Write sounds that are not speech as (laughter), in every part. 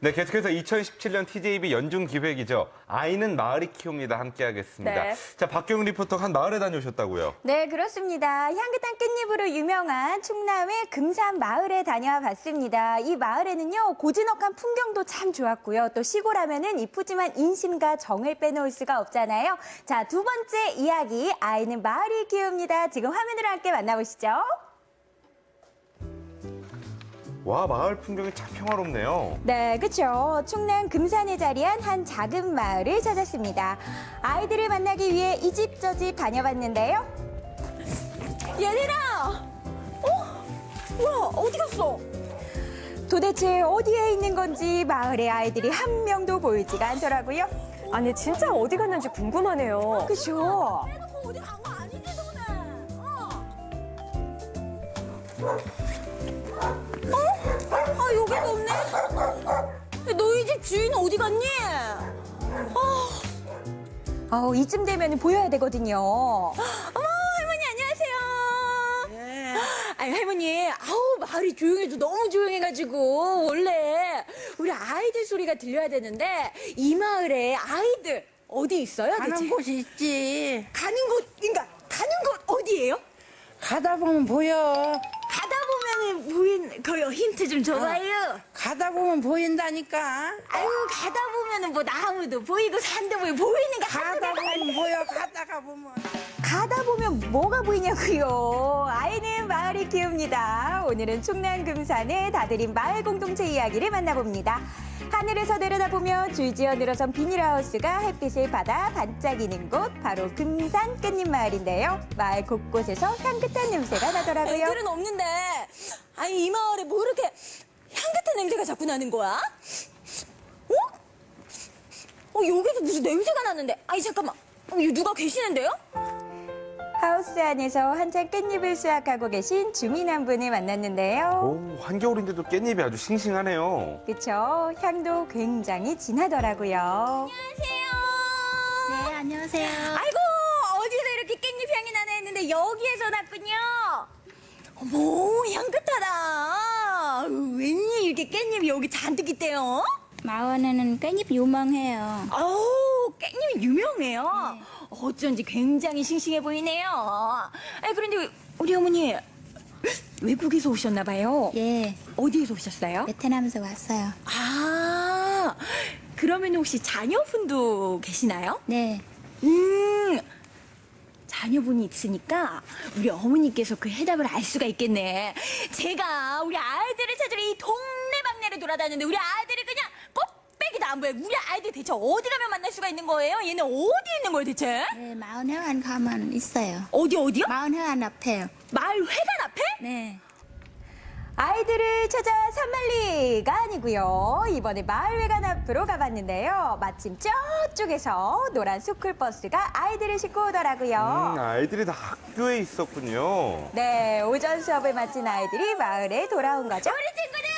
네, 계속해서 2017년 TJB 연중 기획이죠. 아이는 마을이 키웁니다. 함께하겠습니다. 네. 자, 박경훈 리포터가 한 마을에 다녀오셨다고요? 네, 그렇습니다. 향긋한 깻잎으로 유명한 충남의 금산 마을에 다녀와 봤습니다. 이 마을에는요, 고즈넉한 풍경도 참 좋았고요. 또 시골 하면은 이쁘지만 인심과 정을 빼놓을 수가 없잖아요. 자, 두 번째 이야기, 아이는 마을이 키웁니다. 지금 화면으로 함께 만나보시죠. 와, 마을 풍경이 참 평화롭네요. 네, 그렇죠. 충남 금산에 자리한 한 작은 마을을 찾았습니다. 아이들을 만나기 위해 이 집 저 집 다녀봤는데요. 얘들아! 어? 뭐야, 어디 갔어? 도대체 어디에 있는 건지 마을의 아이들이 한 명도 보이지가 않더라고요. 아니, 진짜 어디 갔는지 궁금하네요. 그죠? 어디 간 거 아니지, 너네? 어? 아, 여기도 없네? 너희 집 주인 어디 갔니? 어, 이쯤 되면 보여야 되거든요. 어머, 할머니 안녕하세요. 예. 아니, 할머니, 아우, 마을이 조용해도 너무 조용해가지고, 원래 우리 아이들 소리가 들려야 되는데, 이 마을에 아이들 어디 있어요? 가는 대체? 곳이 있지. 가는 곳, 그러니까 가는 곳 어디예요? 가다 보면 보여. 가다 보면은 보인, 그 힌트 좀 줘봐요. 가다 보면 보인다니까. 아유, 가다 보면은 뭐 나무도 보이고 산도 보이고 보이는 거 가다 보면 보여. 가다가 보면. 가다 보면 뭐가 보이냐고요. 아이는 마을이 키웁니다. 오늘은 충남 금산의 다들인 마을 공동체 이야기를 만나봅니다. 하늘에서 내려다보면 줄지어 늘어선 비닐하우스가 햇빛을 받아 반짝이는 곳 바로 금산 깻잎 마을인데요. 마을 곳곳에서 향긋한 냄새가 나더라고요. 애들은 없는데, 아니, 이 마을에 뭐 이렇게 향긋한 냄새가 자꾸 나는 거야? 어? 어, 여기도 무슨 냄새가 나는데. 아니, 잠깐만. 어, 여기 누가 계시는데요? 하우스 안에서 한창 깻잎을 수확하고 계신 주민 한 분을 만났는데요. 오, 한겨울인데도 깻잎이 아주 싱싱하네요. 그쵸? 향도 굉장히 진하더라고요. 안녕하세요. 네, 안녕하세요. 아이고 어디서 이렇게 깻잎 향이 나나 했는데 여기에서 났군요. 어머 향긋하다. 웬일 이렇게 깻잎이 여기 잔뜩 있대요? 마원에는 깻잎 유명해요. 아우 깻잎이 유명해요. 어쩐지 굉장히 싱싱해 보이네요. 아니 그런데 우리 어머니 외국에서 오셨나 봐요. 예, 어디에서 오셨어요? 베트남에서 왔어요. 아 그러면 혹시 자녀분도 계시나요? 네, 음, 자녀분이 있으니까 우리 어머니께서 그 해답을 알 수가 있겠네. 제가 우리 아이들을 찾으러 이 동네방네를 돌아다녔는데 우리 아이들이 그냥 껍데기도 안 보여요. 우리 아이들 대체 어디 가면 만날 수가 있는 거예요? 얘는 어디 있는 거예요 대체? 네 마을 회관 가면 있어요. 어디 어디요? 마을 회관 앞에요. 마을 회관 앞에? 네, 아이들을 찾아 산만리가 아니고요. 이번에 마을회관 앞으로 가봤는데요. 마침 저쪽에서 노란 스쿨버스가 아이들을 싣고 오더라고요. 음, 아이들이 다 학교에 있었군요. 네, 오전 수업을 마친 아이들이 마을에 돌아온 거죠. 우리 친구들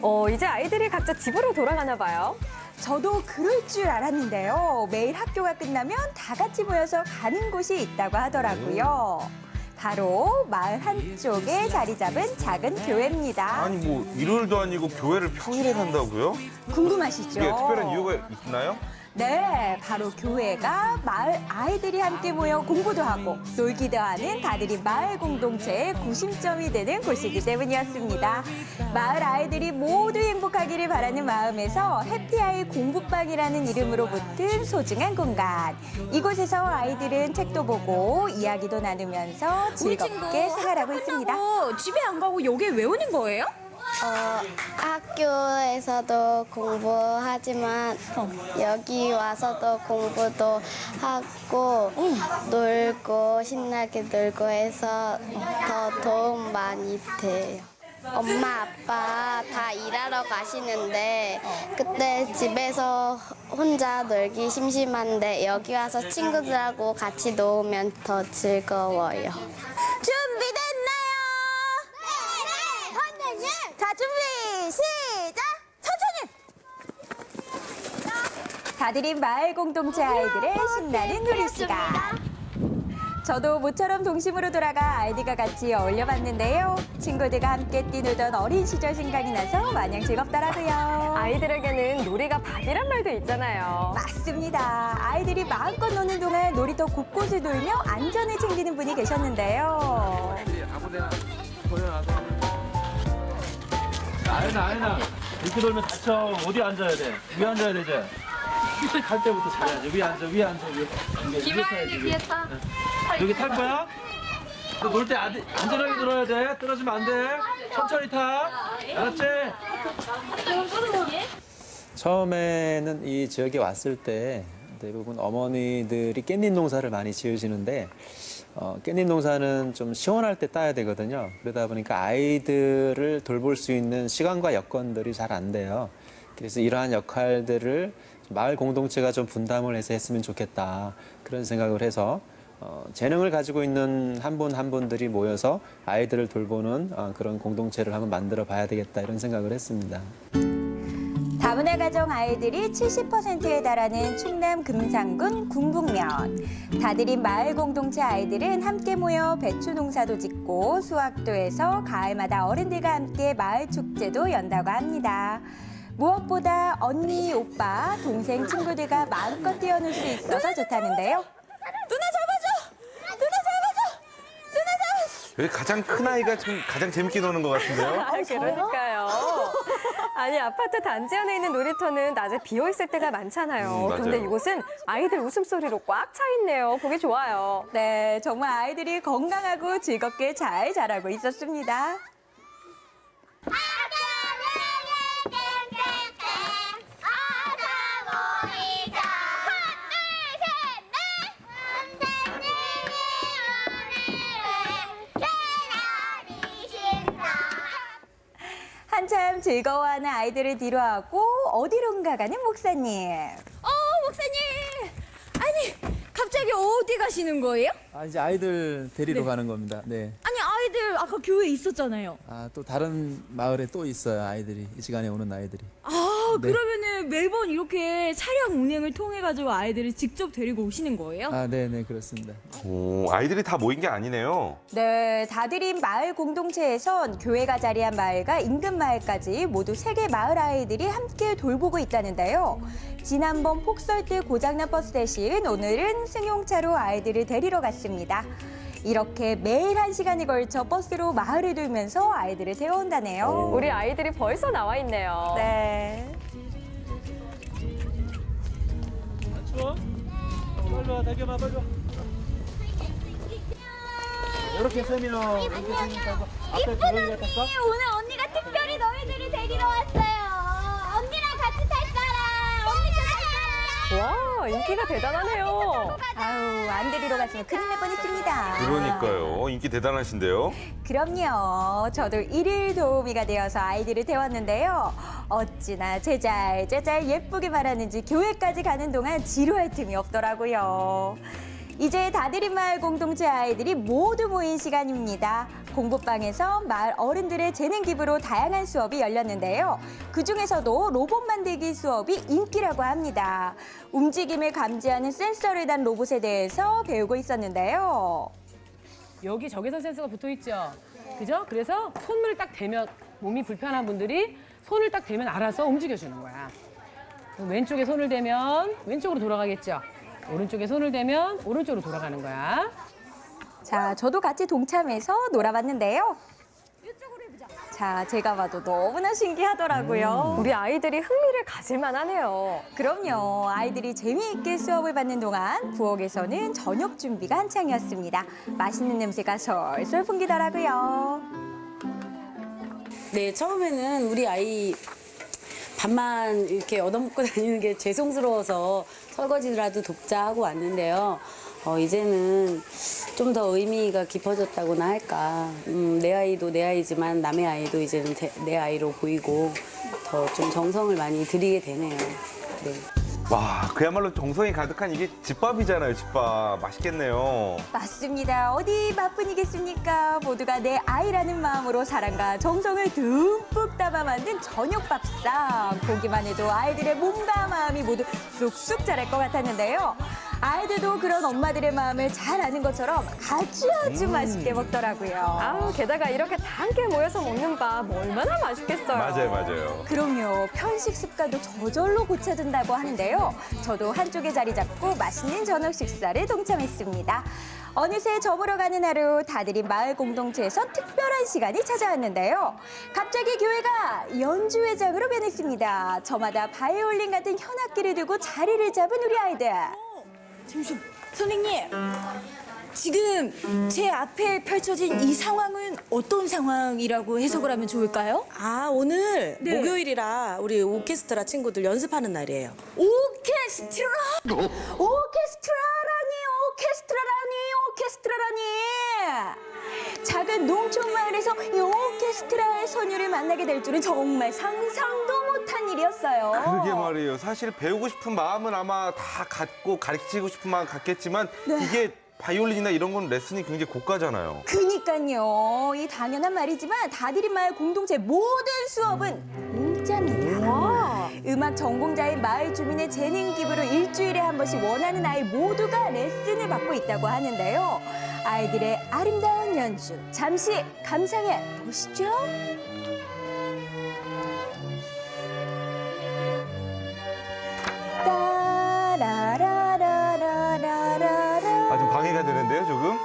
반가워요. 어, 이제 아이들이 각자 집으로 돌아가나 봐요. 저도 그럴 줄 알았는데요. 매일 학교가 끝나면 다 같이 모여서 가는 곳이 있다고 하더라고요. 바로 마을 한쪽에 자리 잡은 작은 교회입니다. 아니, 뭐, 일요일도 아니고 교회를 평일에 간다고요? 궁금하시죠? 이게 특별한 이유가 있나요? 네, 바로 교회가 마을 아이들이 함께 모여 공부도 하고 놀기도 하는 다들이 마을 공동체의 구심점이 되는 곳이기 때문이었습니다. 마을 아이들이 모두 행복하기를 바라는 마음에서 해피아이 공부방이라는 이름으로 붙은 소중한 공간. 이곳에서 아이들은 책도 보고 이야기도 나누면서 즐겁게 생활하고 있습니다. 집에 안 가고 여기에 왜 오는 거예요? 어, 학교에서도 공부하지만 여기 와서도 공부도 하고 놀고 신나게 놀고 해서 더 도움 많이 돼요. 엄마 아빠 다 일하러 가시는데 그때 집에서 혼자 놀기 심심한데 여기 와서 친구들하고 같이 놀면 더 즐거워요. 선생님! 자, 준비, 시작! 천천히! 다들이 마을 공동체 아이들의 신나는 놀이 시간. 저도 모처럼 동심으로 돌아가 아이들과 같이 어울려봤는데요. 친구들과 함께 뛰놀던 어린 시절 생각이 나서 마냥 즐겁더라고요. 아이들에게는 놀이가 밥이란 말도 있잖아요. 맞습니다. 아이들이 마음껏 노는 동안 놀이터 곳곳을 돌며 안전을 챙기는 분이 계셨는데요. 아 연아, 아연아. 이렇게 돌면 다쳐. 어디 앉아야 돼? 위에 앉아야 되지? 탈 때부터 잘해야지. 위에 앉아, 위에 앉아. 위에. 김하연이 위에 타. 여기 탈 거야? 너 놀 때 안전하게 놀아야 돼. 떨어지면 안 돼. 천천히 타. 알았지? 처음에는 이 지역에 왔을 때 대부분 어머니들이 깻잎 농사를 많이 지으시는데 어, 깻잎 농사는 좀 시원할 때 따야 되거든요. 그러다 보니까 아이들을 돌볼 수 있는 시간과 여건들이 잘 안 돼요. 그래서 이러한 역할들을 마을 공동체가 좀 분담을 해서 했으면 좋겠다. 그런 생각을 해서 어, 재능을 가지고 있는 한 분한 분들이 모여서 아이들을 돌보는 어, 그런 공동체를 한번 만들어 봐야 되겠다 이런 생각을 했습니다. 다문화 가정 아이들이 70%에 달하는 충남 금산군 궁북면. 다들인 마을 공동체 아이들은 함께 모여 배추 농사도 짓고 수확도 해서 가을마다 어른들과 함께 마을 축제도 연다고 합니다. 무엇보다 언니, 오빠, 동생, 친구들과 마음껏 뛰어놀 수 있어서 좋다는데요. 누나 잡아줘! 누나 잡아줘! 누나 잡아줘! 여기 가장 큰 아이가 좀 가장 재밌게 노는 것 같은데요? 아, 그러니까요. (laughs) 아니 아파트 단지 안에 있는 놀이터는 낮에 비어 있을 때가 많잖아요. 음. 그런데 이곳은 아이들 웃음소리로 꽉 차 있네요. 보기 좋아요. 네, 정말 아이들이 건강하고 즐겁게 잘 자라고 있었습니다. 즐거워하는 아이들을 뒤로하고 어디론가 가는 목사님. 어, 목사님! 아니, 갑자기 어디 가시는 거예요? 아, 이제 아이들 데리러 가는 겁니다. 네. 아니, 아이들 아까 교회에 있었잖아요. 아, 또 다른 마을에 또 있어요, 아이들이. 이 시간에 오는 아이들이. 아, 네. 그러면은 매번 이렇게 차량 운행을 통해 가지고 아이들을 직접 데리고 오시는 거예요? 아, 네, 네, 그렇습니다. 오, 아이들이 다 모인 게 아니네요. 네, 다들인 마을 공동체에선 교회가 자리한 마을과 인근 마을까지 모두 세 개 마을 아이들이 함께 돌보고 있다는데요. 지난번 폭설 때 고장난 버스 대신 오늘은 승용차로 아이들을 데리러 갔습니다. 이렇게 매일 한 시간에 걸쳐 버스로 마을을 돌면서 아이들을 태워온다네요. 우리 아이들이 벌써 나와 있네요. 네. 어, 빨리 와, 대겸아, 빨리 와. 이렇게 세면 이렇게 앞에 들어오기가 탔어? 오늘 언니가 특별히 너희들을 데리러 왔어요. 언니랑 같이 탈 사람! 언니 탈 사람! 와 인기가 대단하네요. 아우, 안 데리러 갔으면 큰일 날 뻔했습니다. 그러니까요. 인기 대단하신데요. 그럼요. 저도 일일 도우미가 되어서 아이들을 태웠는데요. 어찌나 제잘 제잘 예쁘게 말하는지 교회까지 가는 동안 지루할 틈이 없더라고요. 이제 다들인 마을 공동체 아이들이 모두 모인 시간입니다. 공부방에서 마을 어른들의 재능 기부로 다양한 수업이 열렸는데요. 그 중에서도 로봇 만들기 수업이 인기라고 합니다. 움직임을 감지하는 센서를 단 로봇에 대해서 배우고 있었는데요. 여기 적외선 센서가 붙어 있죠. 그죠? 그래서 손을 딱 대면 몸이 불편한 분들이 손을 딱 대면 알아서 움직여 주는 거야. 왼쪽에 손을 대면 왼쪽으로 돌아가겠죠. 오른쪽에 손을 대면 오른쪽으로 돌아가는 거야. 자, 저도 같이 동참해서 놀아봤는데요. 자, 제가 봐도 너무나 신기하더라고요. 우리 아이들이 흥미를 가질만 하네요. 그럼요. 아이들이 재미있게 수업을 받는 동안 부엌에서는 저녁 준비가 한창이었습니다. 맛있는 냄새가 솔솔 풍기더라고요. 네, 처음에는 우리 아이 밥만 이렇게 얻어먹고 (laughs) 다니는 게 죄송스러워서 설거지라도 돕자 하고 왔는데요. 어, 이제는 좀 더 의미가 깊어졌다고나 할까. 음, 내 아이도 내 아이지만 남의 아이도 이제는 제- 내 아이로 보이고 더 좀 정성을 많이 들이게 되네요. 네. 와, 그야말로 정성이 가득한 이게 집밥이잖아요, 집밥. 맛있겠네요. 맞습니다. 어디 바쁜이겠습니까? 모두가 내 아이라는 마음으로 사랑과 정성을 듬뿍 담아 만든 저녁 밥상. 보기만 해도 아이들의 몸과 마음이 모두 쑥쑥 자랄 것 같았는데요. 아이들도 그런 엄마들의 마음을 잘 아는 것처럼 아주 아주 맛있게 먹더라고요. 아우, 게다가 이렇게 다 함께 모여서 먹는 밥 얼마나 맛있겠어요. 맞아요, 맞아요. 그럼요. 편식 습관도 저절로 고쳐준다고 하는데요. 저도 한쪽에 자리 잡고 맛있는 저녁 식사를 동참했습니다. 어느새 저물어 가는 하루 다들이 마을 공동체에서 특별한 시간이 찾아왔는데요. 갑자기 교회가 연주회장으로 변했습니다. 저마다 바이올린 같은 현악기를 들고 자리를 잡은 우리 아이들. 잠시 선생님. 지금 제 앞에 펼쳐진 이 상황은 어떤 상황이라고 해석을 하면 좋을까요? 아 오늘 네. 목요일이라 우리 오케스트라 친구들 연습하는 날이에요. 오케스트라! 오케스트라라니, 오케스트라라니, 오케스트라라니! 작은 농촌 마을에서 이 오케스트라의 소녀를 만나게 될 줄은 정말 상상도 못한 일이었어요. 그러게 말이에요. 사실 배우고 싶은 마음은 아마 다 갖고 가르치고 싶은 마음 갖겠지만 네. 이게 바이올린이나 이런 건 레슨이 굉장히 고가잖아요. 그니까요. 이 당연한 말이지만 다들이 마을 공동체 모든 수업은 공짜입니다. 음악 전공자인 마을 주민의 재능 기부로 일주일에 한 번씩 원하는 아이 모두가 레슨을 받고 있다고 하는데요. 아이들의 아름다운 연주 잠시 감상해 보시죠. 아, 좀 방해가 되는데요, 조금?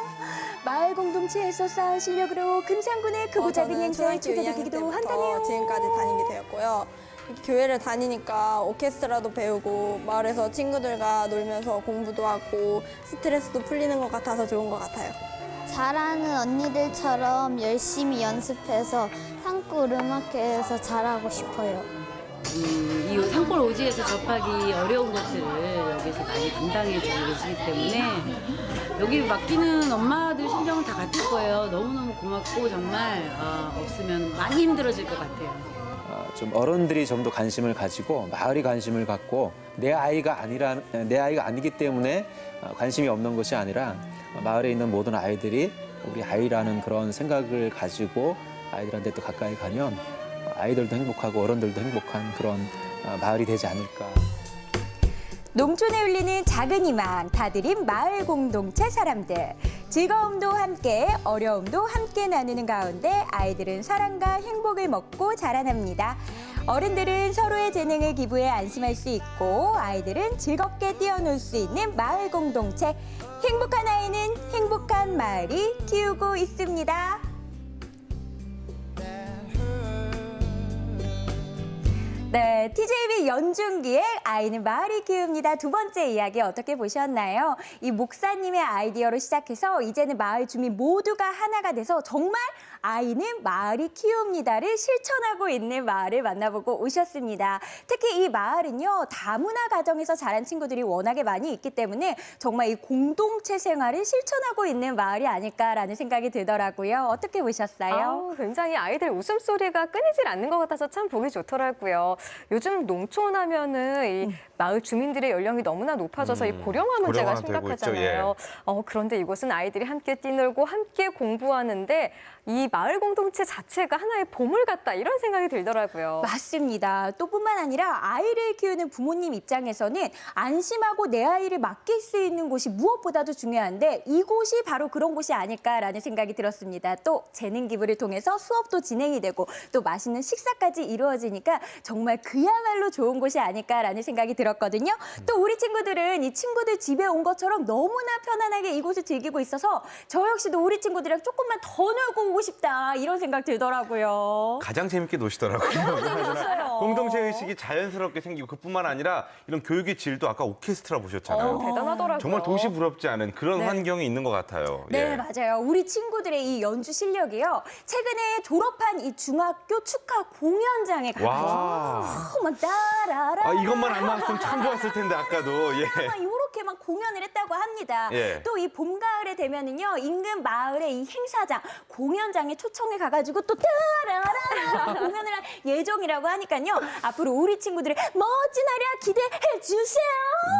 마을 공동체에서 쌓은 실력으로 금상군의 크고 작은 행사에 초대되기도 한다네요. 지금까지 다니게 되었고요. 교회를 다니니까 오케스트라도 배우고 마을에서 친구들과 놀면서 공부도 하고 스트레스도 풀리는 것 같아서 좋은 것 같아요. 잘하는 언니들처럼 열심히 연습해서 산골 음악회에서 잘하고 싶어요. 음, 이 산골 오지에서 접하기 어려운 것들을 여기서 많이 담당해 주고 계시기 때문에 여기 맡기는 엄마들 심정은 다 같을 거예요. 너무너무 고맙고 정말 아, 없으면 많이 힘들어질 것 같아요. 어, 좀 어른들이 좀 더 관심을 가지고 마을이 관심을 갖고 내 아이가 아니라 내 아이가 아니기 때문에 어, 관심이 없는 것이 아니라 어, 마을에 있는 모든 아이들이 우리 아이라는 그런 생각을 가지고 아이들한테 또 가까이 가면 어, 아이들도 행복하고 어른들도 행복한 그런 어, 마을이 되지 않을까. 농촌에 울리는 작은 희망, 다들인 마을 공동체 사람들. 즐거움도 함께, 어려움도 함께 나누는 가운데 아이들은 사랑과 행복을 먹고 자라납니다. 어른들은 서로의 재능을 기부해 안심할 수 있고 아이들은 즐겁게 뛰어놀 수 있는 마을 공동체. 행복한 아이는 행복한 마을이 키우고 있습니다. 네, TJB 연중기의 아이는 마을이 키웁니다. 두 번째 이야기 어떻게 보셨나요? 이 목사님의 아이디어로 시작해서 이제는 마을 주민 모두가 하나가 돼서 정말 아이는 마을이 키웁니다를 실천하고 있는 마을을 만나보고 오셨습니다. 특히 이 마을은요, 다문화 가정에서 자란 친구들이 워낙에 많이 있기 때문에 정말 이 공동체 생활을 실천하고 있는 마을이 아닐까라는 생각이 들더라고요. 어떻게 보셨어요? 아우, 굉장히 아이들 웃음소리가 끊이질 않는 것 같아서 참 보기 좋더라고요. 요즘 농촌 하면은 이 마을 주민들의 연령이 너무나 높아져서 이 고령화 문제가 심각하잖아요. 어, 그런데 이곳은 아이들이 함께 뛰놀고 함께 공부하는데 이 마을 공동체 자체가 하나의 보물 같다 이런 생각이 들더라고요. 맞습니다. 또 뿐만 아니라 아이를 키우는 부모님 입장에서는 안심하고 내 아이를 맡길 수 있는 곳이 무엇보다도 중요한데 이곳이 바로 그런 곳이 아닐까라는 생각이 들었습니다. 또 재능 기부를 통해서 수업도 진행이 되고 또 맛있는 식사까지 이루어지니까 정말 그야말로 좋은 곳이 아닐까라는 생각이 들었 거든요. 또 우리 친구들은 이 친구들 집에 온 것처럼 너무나 편안하게 이곳을 즐기고 있어서 저 역시도 우리 친구들이랑 조금만 더 놀고 오고 싶다 이런 생각 들더라고요. 가장 재밌게 노시더라고요. (laughs) 재밌었어요. 공동체 의식이 자연스럽게 생기고 그뿐만 아니라 이런 교육의 질도 아까 오케스트라 보셨잖아요. 어, 대단하더라고요. 정말 도시 부럽지 않은 그런 네. 환경이 있는 것 같아요. 네, 예. 맞아요. 우리 친구들의 이 연주 실력이요. 최근에 졸업한 이 중학교 축하 공연장에. 어, 막 따라라. 아, 이것만 안 나왔으면 참 좋았을 텐데 아까도. 예. 이렇게 막 공연을 했다고 합니다. 예. 또이 봄 가을에 되면은요 인근 마을의 이 행사장 공연장에 초청해 가가지고 또 따라라 공연을 할 예정이라고 하니까요 앞으로 우리 친구들의 멋진 아리아 기대해 주세요.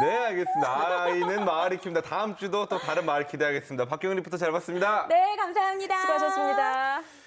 네, 알겠습니다. 아이는 마을이 키웁니다. 다음 주도 또 다른 마을 기대하겠습니다. 박경은 리포터 잘 봤습니다. 네 감사합니다. 수고하셨습니다.